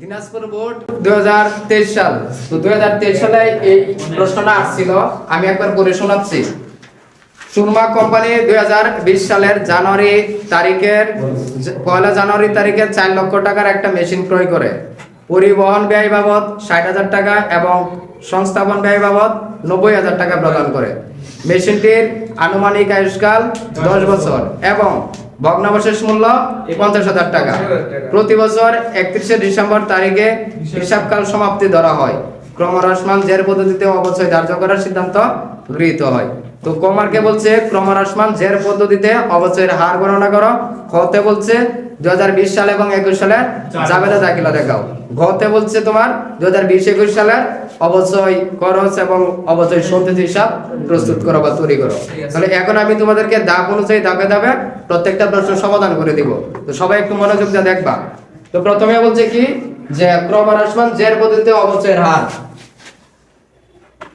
Dinajpur board দুই হাজার তেইশ সাল। তো দুই হাজার তেইশ সালে এই প্রশ্নটা আসছিল, আমি একবার করে শোনাচ্ছি। সুরমা কোম্পানি দুই হাজার বিশ সালের জানুয়ারি তারিখের, পয়লা জানুয়ারি তারিখে চার লক্ষ টাকার একটা মেশিন ক্রয় করে। পরিবহন ব্যয় বাবদ ষাট হাজার টাকা এবং সংস্থাপন ব্যয় বাবদ নব্বই হাজার টাকা প্রদান করে। মেশিনটির আনুমানিক আয়ুষ্কাল দশ বছর এবং ভগ্নাবশেষ মূল্য পঞ্চাশ হাজার টাকা। প্রতি বছর একত্রিশে ডিসেম্বর তারিখে হিসাবকাল সমাপ্তি ধরা হয়। ক্রমহ্রাসমান জের পদ্ধতিতে অবশ্যই ধার্য করার সিদ্ধান্ত গৃহীত হয়। তো কমারকে বলছে ক্রমহ্রাসমান জের পদ্ধতিতে অবশ্যই হার গণনা করো। খতে বলছে দুই সাল এবং একুশ সালে জাবেদা দাখিলা দেখাও। ঘতে বলছে তোমার দুই হাজার বিশ একুশ সালের অবশ্যই খরচ এবং অবশ্যই সন্ধিত হিসাব প্রস্তুত করো বা তৈরি করো। তাহলে এখন আমি তোমাদেরকে দাব অনুযায়ী দাবে দাবে প্রত্যেকটা প্রশ্ন সমাধান করে দিব। তো সবাই একটু মনোযোগ দিয়ে দেখবা। তো প্রথমে বলছে কি? যে ক্রমহ্রাসমান জের পদ্ধতিতে অবশ্যই হার।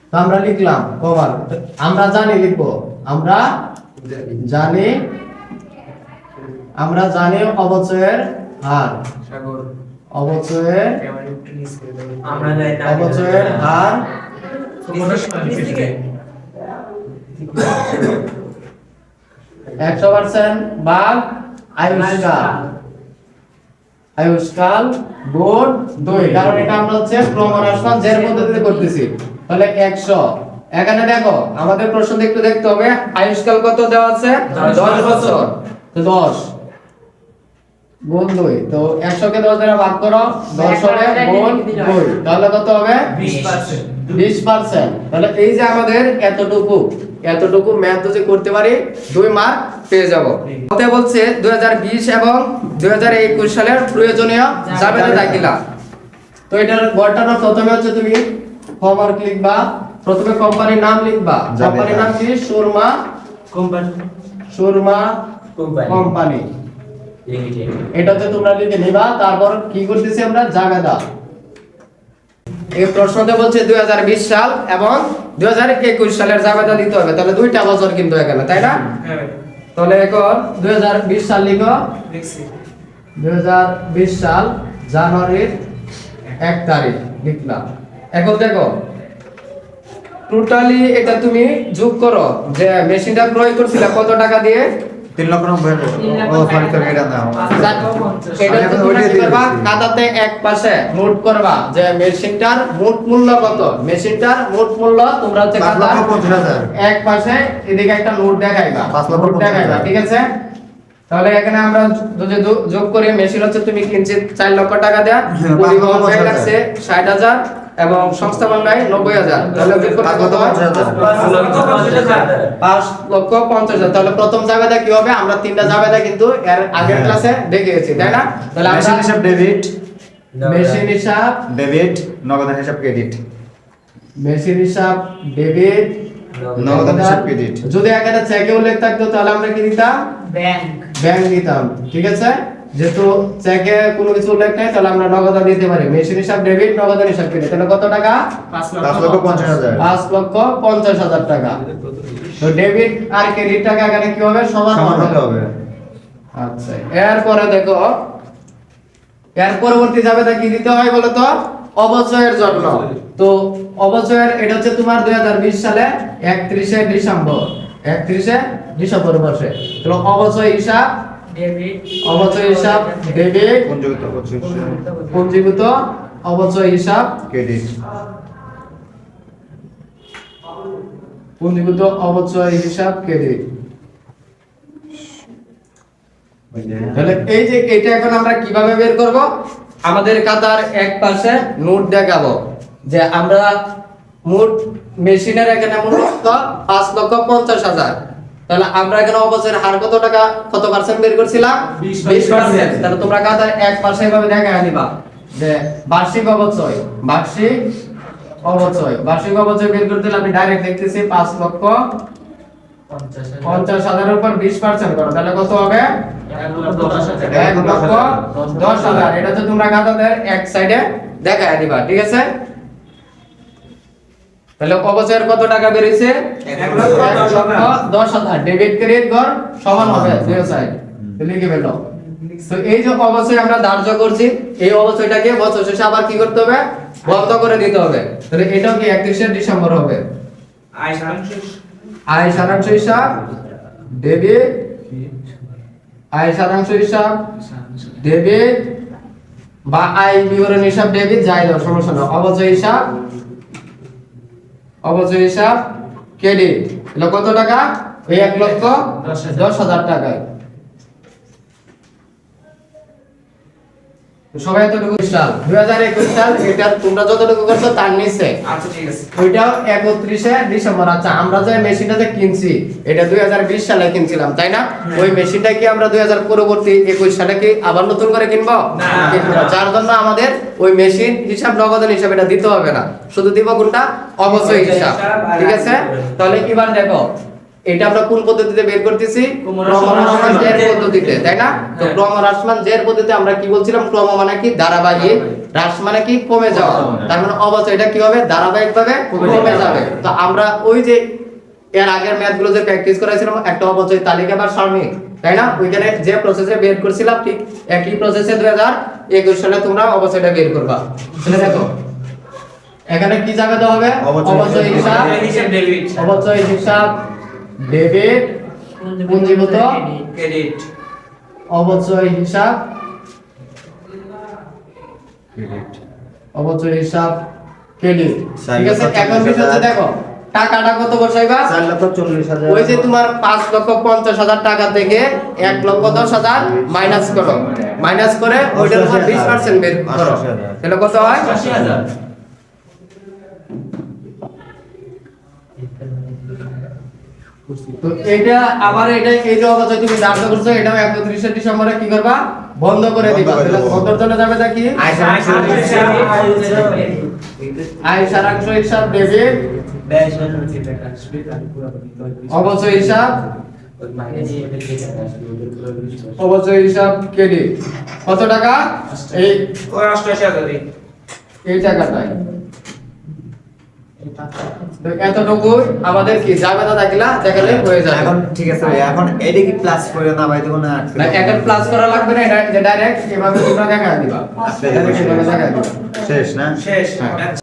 তো আমরা লিখলাম কমার আমরা জানি লিখব। আমরা জানি আমরা জানি অবচয়ের হার। অবচয়ের অবচয়ের হার। একশো পার্সেন্ট বা আয়ুষ্কাল। আয়ুষ্কাল গুণ দুই। কারণ এটা আমরা হচ্ছে ক্রমহ্রাসমান জের পদ্ধতিতে করতেছি। তাহলে একশো। এখানে দেখো আমাদের প্রশ্ন একটু দেখতে হবে। আয়ুষ্কাল কত দেওয়া আছে? দশ বছর। তো দশ। গুণ দুই। তো একশো কে দশ দ্বারা ভাগ করো দশ হবে গুণ দুই। তাহলে কত হবে? বিশ পার্সেন্ট। তাহলে এই যে আমাদের এতটুকু এতটুকু ম্যাথ যদি করতে পারি দুই মার্ক পেয়ে যাব। কত বলছে দুই হাজার বিশ এবং দুই হাজার একুশ সালের প্রয়োজনীয় জাবেদা দাখিলা। তো এটার গড়টানো প্রথমে হচ্ছে তুমি হোমওয়ার্ক লিখবা। প্রথমে কোম্পানির নাম লিখবা। কোম্পানির নাম কি? Surma company Surma company company limited এটা হচ্ছে তোমরা লিখে নিবা। তারপর কি করতেছি আমরা? জাবেদা এই প্রশ্নতে বলছে দুই হাজার বিশ সাল এবং দুই হাজার একুশ সালের জাবেদা দিতে হবে। তাহলে দুইটা বছর কিন্তু এখানে তাই না? হ্যাঁ। তাহলে এখন দু হাজার বিশ সাল লিখো। দেখছি দুই সাল জানুয়ারির এক তারিখ লিখলাম। এখন দেখো টোটালি এটা তুমি যোগ করো যে মেশিনটা ক্রয় করছিলে কত টাকা দিয়ে? তিন লক্ষ নব্বই হাজার। ও সরি সরি এটা না এটা তো তোমরা কি করবা? খাতাতে এক পাশে নোট করবা যে মেশিনটার মোট মূল্য কত? মেশিনটার মোট মূল্য তোমরা হচ্ছে পাঁচ খাতার লক্ষ পঞ্চাশ হাজার। এক পাশে এদিকে একটা নোট দেখাইবা। পাঁচ লক্ষ নোট পঞ্চাশ দেখাইবা ঠিক আছে? তাহলে এখানে আমরা যদি যোগ করি মেশিন হচ্ছে তুমি কিনছি চার লক্ষ টাকা দেয়া। হ্যাঁ, পরিবহন লাগছে ষাট হাজার। এবং সংস্থাপন ব্যয় নব্বই হাজার। তাহলে পাঁচ লক্ষ পঞ্চাশ হাজার। তাহলে প্রথম জাবেদা কি হবে? আমরা তিনটা জাবেদা কিন্তু এর আগের হ্যাঁ। ক্লাসে দেখিয়েছি তাই না? তাহলে মেশিন হিসাব ডেবিট। মেশিন হিসাব ডেবিট নগদান হিসাব ক্রেডিট। মেশিন হিসাব ডেবিট নগদান হিসাব ক্রেডিট। যদি এখানে চেকে উল্লেখ থাকতো তাহলে আমরা কি দিতাম ব্যাংক। ব্যাংক দিতাম ঠিক আছে? যেহেতু চেকে কোনো কিছু উল্লেখ নাই তাহলে আমরা নগদান দিতে পারি। মেশিন হিসাব ডেবিট নগদান হিসাব ক্রেডিট তাহলে কত টাকা? পাঁচ লক্ষ পঞ্চাশ হাজার। পাঁচ লক্ষ পঞ্চাশ হাজার টাকা। তো ডেবিট আর ক্রেডিট টাকা এখানে কি হবে? সমান হবে। আচ্ছা এরপরে দেখো। এর পরবর্তী যাবে কি দিতে হয় বলো তো? অবচয়ের জন্য। তো অবচয়ের এটা হচ্ছে তোমার দুই হাজার বিশ সালে একত্রিশে ডিসেম্বর। একত্রিশে ডিসেম্বর মাসে। তো অবচয় হিসাব অবচয় হিসাব ডেবিট পঞ্জীভূত পঁচিশ পঞ্জীভূত অবচয় হিসাব ক্রেডিট পঞ্জীভূত অবচয় হিসাব ক্রেডিট তাহলে এই যে এটা এখন আমরা কীভাবে বের করব? আমাদের খাতার এক পাশে নোট দেখাবো যে আমরা মোট মেশিনের এখানে মূলত পাঁচ লক্ষ পঞ্চাশ হাজার। তাহলে আমরা এখানে অবচয়ের হার কত টাকা? কত পার্সেন্ট বের করছিলাম? 20% তাহলে তোমরা খাতার এক পাশে এভাবে দেখা নিবা যে বার্ষিক অবচয় বার্ষিক অবচয়। বার্ষিক অবচয় বের করতে হলে আমি ডাইরেক্ট দেখতেছি পাঁচ লক্ষ পঞ্চাশ পঞ্চাশ হাজারের উপর বিশ পার্সেন্ট করো। তাহলে কত হবে? এক লক্ষ দশ হাজার। এক লক্ষ দশ হাজার এটা তো তোমরা খাতাদের এক সাইডে দেখায় দিবা ঠিক আছে? তাহলে অবচয়ের কত টাকা বেরিয়েছে দশ হাজার। ডেবিট ক্রেডিট গড় সমান হবে দুই সাইড লিখে ফেলো। তো এই যে আমরা ধার্য করছি এই অবশ্যইটাকে বছর শেষে আবার কি করতে হবে? বন্ধ করে দিতে হবে। তাহলে এটাও কি একত্রিশে ডিসেম্বর হবে? আয় সারাংশ। আয় সারাংশ হিসাব ডেবিট আয় সারাংশ হিসাব ডেবিট বা আয় বিবরণ হিসাব ডেবিট যাই দাও সমস্যা না অবচয় হিসাব অবচয় হিসাব ক্রেডিট এটা কত টাকা? ওই এক লক্ষ দশ হাজার টাকায়। সবাই এতটুকু সাল দুই হাজার একুশ সাল এটা তোমরা যতটুকু করছ তার নিচে। আচ্ছা ঠিক আছে। ওইটাও একত্রিশে ডিসেম্বর। আচ্ছা আমরা যে মেশিনটা যে কিনছি এটা দুই সালে কিনছিলাম তাই না? ওই মেশিনটা কি আমরা দুই হাজার পরবর্তী একুশ সালে কি আবার নতুন করে কিনবো? কিনবো না। যার জন্য আমাদের ওই মেশিন হিসাব নগদান হিসাব এটা দিতে হবে না। শুধু দিব কোনটা? অবশ্যই হিসাব। হিসাব ঠিক আছে? তাহলে এবার দেখো এটা আমরা কোন পদ্ধতিতে বের করতেছি? পদ্ধতিতে তাই না? তো হ্যাঁ। ক্রমহ্রাসমান জের পদ্ধতিতে আমরা কি বলছিলাম? ক্রম মানে কি? ধারাবাহিক। হ্রাস মানে কি? কমে যাওয়া। তার মানে অবশ্যই এটা কি হবে? ধারাবাহিক ভাবে কমে যাবে। তো আমরা ওই যে এর আগের যে প্র্যাকটিস করেছিলাম একটা অবচয় তালিকা বা সারণী তাই না? ওইখানে যে প্রসেসে বের করছিলাম ঠিক একই প্রসেসে দুই হাজার একুশ সালে তোমরা অবশ্যইটা বের করবা। তাহলে দেখো এখানে কি জায়গাতে হবে? অবচয় হিসাব। অবচয় হিসাব। ডেবিট পুঞ্জীভূত ক্রেডিট। অবচয় হিসাব ক্রেডিট। অবচয় হিসাব ক্রেডিট। ঠিক আছে এখন বিষয় দেখো টাকাটা কত বসাইবা চার লক্ষ চল্লিশ হাজার। ওই যে তোমার পাঁচ লক্ষ পঞ্চাশ হাজার টাকা থেকে এক লক্ষ দশ হাজার মাইনাস করো। মাইনাস করে ওইটার উপর বিশ পার্সেন্ট বের করো। তাহলে কত হয়? আশি হাজার। তো এটা আবার এটা এই যে অবচয় তুমি ধার্য করছ এটাও একত্রিশে ডিসেম্বরে কি করবা? বন্ধ করে দিবা। বন্ধর জন্য যাবে তা কি আয় হিসাব হিসাব অবচয় হিসাব অবচয় হিসাব ক্রেডিট কত টাকা? এই এই টাকাটাই। এতটুকু আমাদের কি থাকলা দেখালে হয়ে যাবে। এখন ঠিক আছে ভাই এখন এটা কি প্লাস করে না ভাই না এখন প্লাস করা লাগবে না এটা ডাইরেক্ট এভাবে তোমরা দেখা দিবা। দেখা দিবা। শেষ না? শেষ। হ্যাঁ।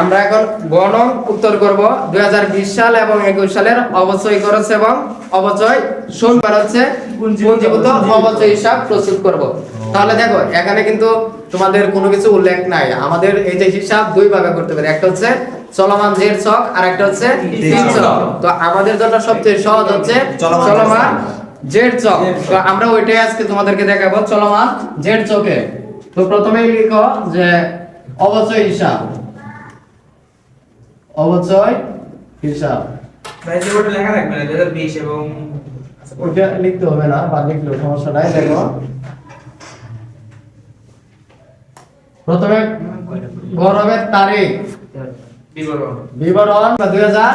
আমরা এখন গণন উত্তর করব 2020 সাল এবং 21 সালের অবচয় খরচ এবং অবচয় সোমবার হচ্ছে পুঞ্জীভূত অবচয় হিসাব প্রস্তুত করব। তাহলে দেখো এখানে কিন্তু তোমাদের কোনো কিছু উল্লেখ নাই। আমাদের এই যে হিসাব দুই ভাবে করতে পারে। একটা হচ্ছে চলমান জের ছক আর একটা হচ্ছে তিন ছক তো আমাদের জন্য সবচেয়ে সহজ হচ্ছে চলমান জেড চক। তো আমরা ওইটাই আজকে তোমাদেরকে দেখাবো চলমান জেড চকে। তো প্রথমেই লিখো যে অবচয় হিসাব। অবচয় হিসাব। লেখা থাকবে না 2020 এবং ওটা লিখতে হবে না বা লিখলেও সমস্যা নাই দেখো। প্রথমে গৌরবের তারিখ। বিবরণ। দুই হাজার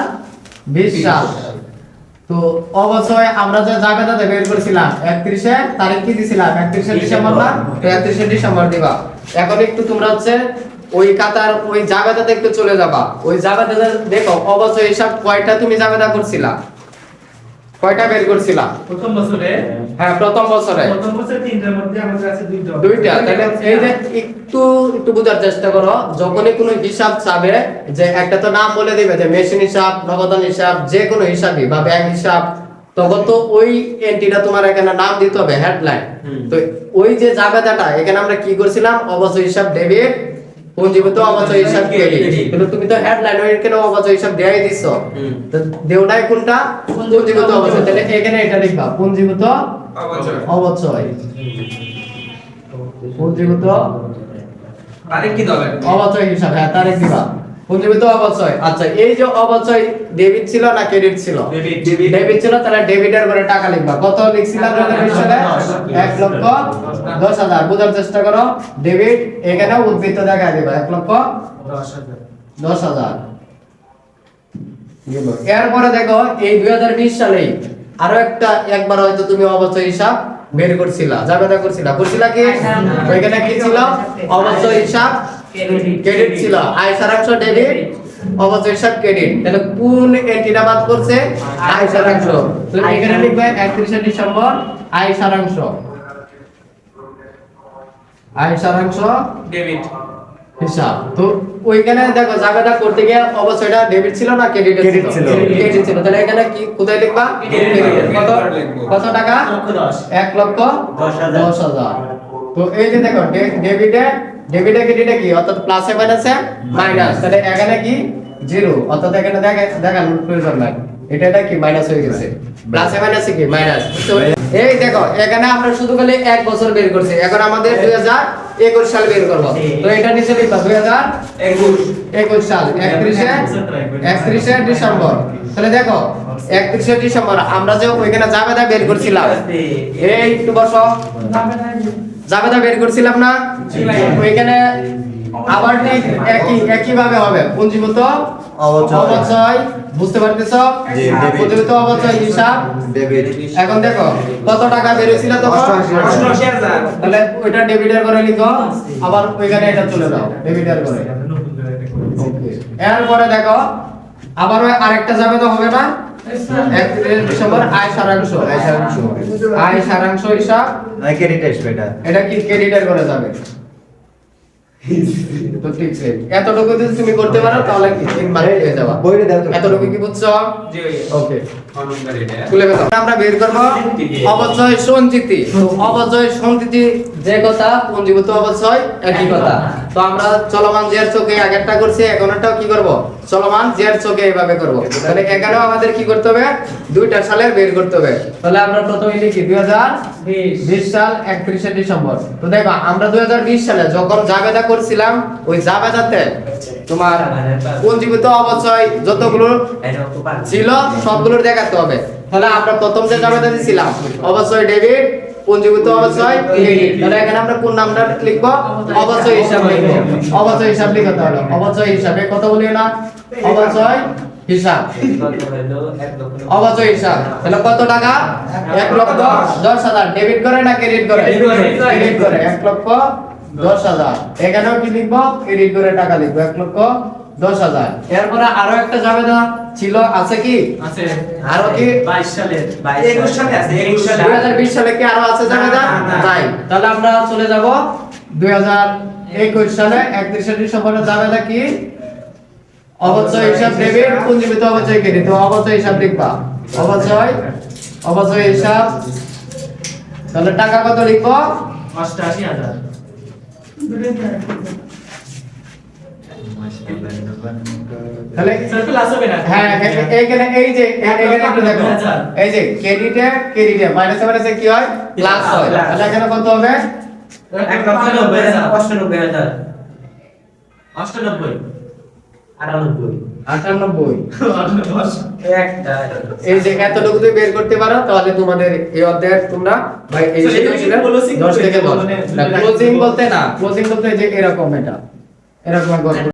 বিশ সাল। তো অবশ্যই আমরা যে জায়গাটাতে বের করেছিলাম একত্রিশে তারিখ কি দিছিলাম? একত্রিশে ডিসেম্বর। না? একত্রিশে ডিসেম্বর দিবা। এখন একটু তোমরা হচ্ছে ওই কাতার ওই জায়গাটাতে একটু চলে যাবা। ওই জায়গাটাতে দেখো অবশ্যই সব কয়টা তুমি জায়গাটা করছিলা? কয়টা বের করছিলা প্রথম বছরে? হ্যাঁ প্রথম বছরে। প্রথম বছরে তিনটার মধ্যে আমাদের আছে দুইটা। দুইটা তাহলে এই যে একটু একটু বোঝার চেষ্টা করো যখনই কোনো হিসাব চাবে যে একটা তো নাম বলে দিবে যে মেশিন হিসাব নগদান হিসাব যে কোনো হিসাবই বা ব্যাংক হিসাব তখন তো ওই এন্ট্রিটা তোমার এখানে নাম দিতে হবে হেডলাইন তো ওই যে জায়গাটা এখানে আমরা কি করছিলাম? অবচয় হিসাব ডেবিট পুঞ্জীভূত অবাচয় হিসাব ক্রেডিট কিন্তু তুমি তো হেডলাইন ওই কেন অবাচয় হিসাব দেয়াই দিছো? তো দেওটাই কোনটা? পুঞ্জীভূত অবচয়? তাহলে এখানে এটা লিখবা। পুঞ্জীভূত অবচয়। অবচয়। পুঞ্জীভূত তারিখ কি দেবে অবচয় হিসাব হ্যাঁ তারিখ দিবা। পুঞ্জীভূত অবচয়। আচ্ছা এই যে অবচয় ডেবিট ছিল না ক্রেডিট ছিল? ডেবিট। ডেবিট। ছিল তাহলে ডেবিটের করে টাকা লিখবা। কত লিখছিলাম সালে এক লক্ষ দশ হাজার। বোঝার চেষ্টা করো। ডেবিট এখানে উদ্বৃত্ত দেখা দিবা। এক লক্ষ দশ হাজার। এরপরে দেখো এই দুই হাজার বিশ সালেই আরও একটা একবার হয়তো তুমি অবচয় হিসাব বের করছিলা। জাবেদা করছিলা। করছিলা কি? ওইখানে কি ছিল? অবচয় হিসাব ক্রেডিট ছিল। আয় সারাংশ ডেবিট। অবচয় হিসাব ক্রেডিট তাহলে কোন এন্ট্রিটা বাদ করছে আয় সারাংশ। তো এখানে লিখবে 31 ডিসেম্বর আয় সারাংশ। আয় সারাংশ। ডেবিট হিসাব। তো ওইখানে দেখো জাবেদা করতে গিয়ে অবশ্যই এটা ডেবিট ছিল না ক্রেডিট ছিল। ক্রেডিট ছিল। তাহলে এখানে কি কোথায় লিখবা? কত? লিখব। কত টাকা? লক্ষ দশ। এক লক্ষ দশ হাজার। দশ হাজার। তো এই যে দেখো ডেবিটে ডেবিটে ক্রেডিটে কি? অর্থাৎ প্লাসে মাইনাসে মাইনাস তাহলে এখানে কি? জিরো অর্থাৎ এখানে দেখে দেখানোর প্রয়োজন নাই। এটা এটা কি? মাইনাস হয়ে গেছে। প্লাসে মাইনাসে কি? মাইনাস এই দেখো এখানে আমরা শুধু খালি এক বছর বের করছি। এখন আমাদের দুই হাজার একুশ সাল বের করব। তো এটা নিচে লিখবা দুই হাজার একুশ। একুশ সাল একত্রিশে একত্রিশে ডিসেম্বর। তাহলে দেখো একত্রিশে ডিসেম্বর আমরা যে ওইখানে জাবেদা বের করছিলাম। এই একটু বসো। জাবেদা বের করছিলাম না? ওইখানে আবার ঠিক একই একই ভাবে হবে। পুঞ্জীভূত অবচয়। অবচয় বুঝতে পারতেছো। পুঞ্জীভূত অবচয় হিসাব। ডেবিট। এখন দেখো কত টাকা বের হয়েছিল তখন তাহলে ওইটা ডেবিটের করে লিখো। আবার ওইখানে এটা চলে যাও ডেবিটের করে। ওকে। এরপরে দেখো আবার আরেকটা যাবে তো হবে না? ডিসেম্বর আয় সারাংশ। আয় সারাংশ। আয় সারাংশ হিসাব। ক্রেডিট আসবে এটা। এটা কি ক্রেডিটের করে যাবে? তো ঠিক আছে এতটুকু যদি তুমি করতে পারো তাহলে কি? তিন মার্ক পেয়ে যাবা। বইটা দাও তো। এতটুকু কি বুঝছ? জি। ওকে। খুলে ফেলো। আমরা বের করব। অবচয় সঞ্চিতি তো অবচয় সঞ্চিতি যে কথা পঞ্জীভূত অবচয় একই কথা। তো আমরা চলমান জের চোখে আগেরটা করছি এখনটাও কি করব? চলমান জের চোখে এইভাবে করব। তাহলে এখানেও আমাদের কি করতে হবে? দুইটা সালের বের করতে হবে। তাহলে আমরা প্রথমে লিখি 2020 সাল 31 ডিসেম্বর। তো দেখো আমরা 2020 সালে যখন জাবেদা করছিলাম ওই জাবেদাতে তোমার পঞ্জীভূত অবচয় যতগুলো ছিল সবগুলোর দেখাতে হবে। তাহলে আমরা প্রথম যে জাবেদা দিছিলাম অবশ্যই ডেবিট পঞ্জীভূত ক্রেডিট তাহলে এখানে আমরা কোন নামটা লিখব? অবশ্যই হিসাব লিখব। অবশ্যই হিসাব লিখতে হলো অবশ্যই হিসাবে কত বলি না? অবশ্যই হিসাব। অবশ্যই হিসাব। তাহলে কত টাকা? এক লক্ষ দশ হাজার। ডেবিট করে না ক্রেডিট করে? করে। ক্রেডিট করে। এক লক্ষ দশ হাজার। এখানেও কি লিখব? ক্রেডিট করে টাকা লিখব। এক লক্ষ দশ হাজার। এরপরে আরও একটা জাবেদা ছিল আছে কি? আছে। আরও কি? 22 সালের একুশ সালে আছে একুশ সালে। দুই হাজার বিশ সালে কি আরও আছে জাবেদা? না, না, না। তাহলে আমরা চলে যাব। দুই হাজার একুশ সালে একত্রিশে ডিসেম্বরে জাবেদা কি? অবচয় হিসাব ডেবিট পুঞ্জীবিত অবচয় ক্রেডিট তো অবচয় হিসাব লিখবা। অবচয় অবচয় হিসাব। তাহলে টাকা কত লিখব? 88000 তাহলে স্যার প্লাস হবে না? হ্যাঁ এই যে এ- এখানে একটু দেখো। এই যে ক্রেডিটে ক্রেডিটে মাইনাসে মাইনাসে কি হয়? প্লাস হয়। তাহলে এখানে কত হবে? এক লক্ষ নব্বই হাজার অষ্টানব্বই হাজার। 98 আটানব্বই। আটানব্বই। একটা। এই যে এতটুকু তুমি বের করতে পারো তাহলে তোমাদের এই অধ্যায় তোমরা ভাই এই দশ থেকে দশ। মানে- ক্লোজিং বলতে না ক্লোজিং বলতে যে এরকম এটা। এরকম